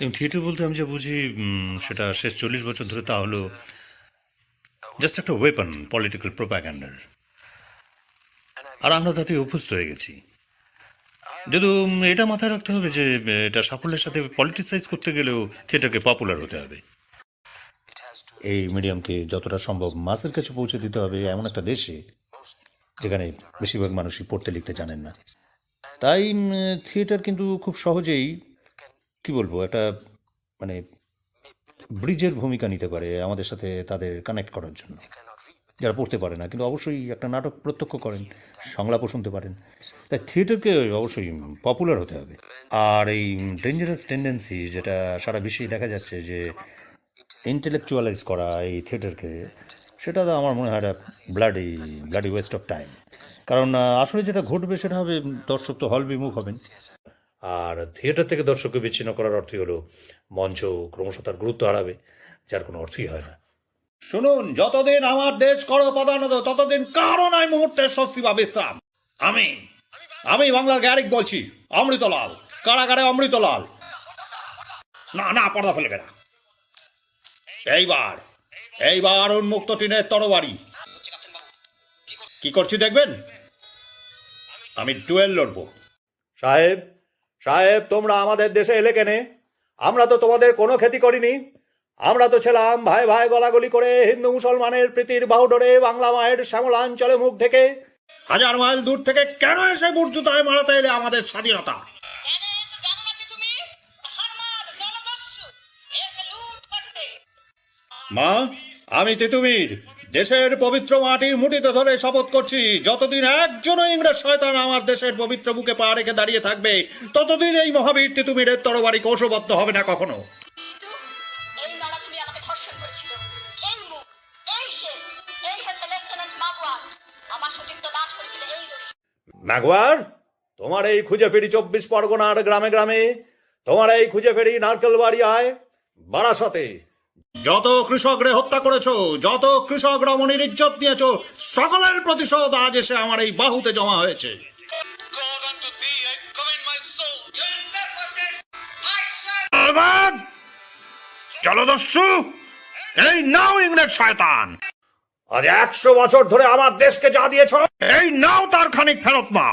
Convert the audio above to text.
এবং থিয়েটার বলতে আমি যা বুঝি সেটা শেষ চল্লিশ বছর ধরে তা হলো জাস্ট একটা ওয়েপন পলিটিক্যাল প্রোপাগ্যান্ডার আর আমরা তাতে অভ্যস্ত হয়ে গেছি। যদিও এটা মাথায় রাখতে হবে যে এটা সাফল্যের সাথে পলিটিসাইজ করতে গেলেও থিয়েটারকে পপুলার হতে হবে। এই মিডিয়ামকে যতটা সম্ভব মাসের কাছে পৌঁছে দিতে হবে এমন একটা দেশে, যেখানে বেশিরভাগ মানুষই পড়তে লিখতে জানেন না। তাই থিয়েটার কিন্তু খুব সহজেই কি বলব, একটা মানে ব্রিজের ভূমিকা নিতে পারে আমাদের সাথে তাদের কানেক্ট করার জন্য। যারা পড়তে পারে না, কিন্তু অবশ্যই একটা নাটক প্রত্যক্ষ করেন সংলাপও শুনতে পারেন। তাই থিয়েটারকে অবশ্যই পপুলার হতে হবে। আর এই ডেঞ্জারাস টেন্ডেন্সি যেটা সারা বিশ্বেই দেখা যাচ্ছে যে ইন্টেলেকচুয়ালাইজ করা এই থিয়েটারকে, সেটা তো আমার মনে হয় একটা bloody bloody waste of time কারণ, আসলে যেটা ঘটবে সেটা হবে দর্শক তো হল বিমুখ হবেন। আর থিয়েটার থেকে দর্শককে বিচ্ছিন্ন করার অর্থই হলো মঞ্চ ক্রমশ তার গুরুত্ব হারাবে যার কোনো অর্থই হয় না। শুনুন যতদিন আমার দেশ করো পদানত ততদিন কারও নাই মুহূর্তের স্বস্তি বা বিশ্রাম। আমি আমি বাংলার গ্যারিক বলছি অমৃতলাল কারাগারে অমৃতলাল। না না পর্দা ফেলবে না। এইবার এইবার উন্মুক্ত টিনের তরবারি কি করছি দেখবেন? আমি ডুয়েল লড়বো। সাহেব সাহেব তোমরা আমাদের দেশে এলে কেনে? আমরা তো তোমাদের কোনো ক্ষতি করিনি। আমরা তো ছিলাম ভাই ভাই গলাগলি করে হিন্দু মুসলমানের প্রীতির বাহুডোরে বাংলা মায়ের শ্যামলাঞ্চলে মুখ ঢেকে। হাজার মাইল দূর থেকে কেন এসে বুট জুতায় মারাতে এলে আমাদের স্বাধীনতা? মা আমি তিতুমির দেশের পবিত্র মাটি মুঠিতে ধরে শপথ করছি। যতদিন একজনও ইংরেজ শয়তান আমার দেশের পবিত্র বুকে পা রেখে দাঁড়িয়ে থাকবে ততদিন এই মহাবীর তিতুমিরের তরবারি কৌশবদ্ধ হবে না কখনো। কিন্তু এই নড়া তুমি আমাকে ধর্ষণ করেছিল। এই মুখ এই সে এই হচ্ছে লেফটেন্যান্ট মাগুয়ার। আমার সতীর্থ দাস করেছিল এই দোষ। ম্যাগওয়ার তোমার এই খুঁজে ফেরি চব্বিশ পরগনার গ্রামে গ্রামে তোমার এই খুঁজে ফেরি নারকেল বাড়িয়ায় বারাসতে। যত কৃষকরে হত্যা করেছ যত কৃষক রমণীর ইজ্জত নিয়েছো সকলের প্রতিশোধ আজ এসে আমার এই বাহুতে জমা হয়েছে। soul. জলদস্যু এই নাও ইংরেজ শয়তান। আজ একশো বছর ধরে আমার দেশকে যা দিয়েছ এই নাও তার খানিক ফেরত না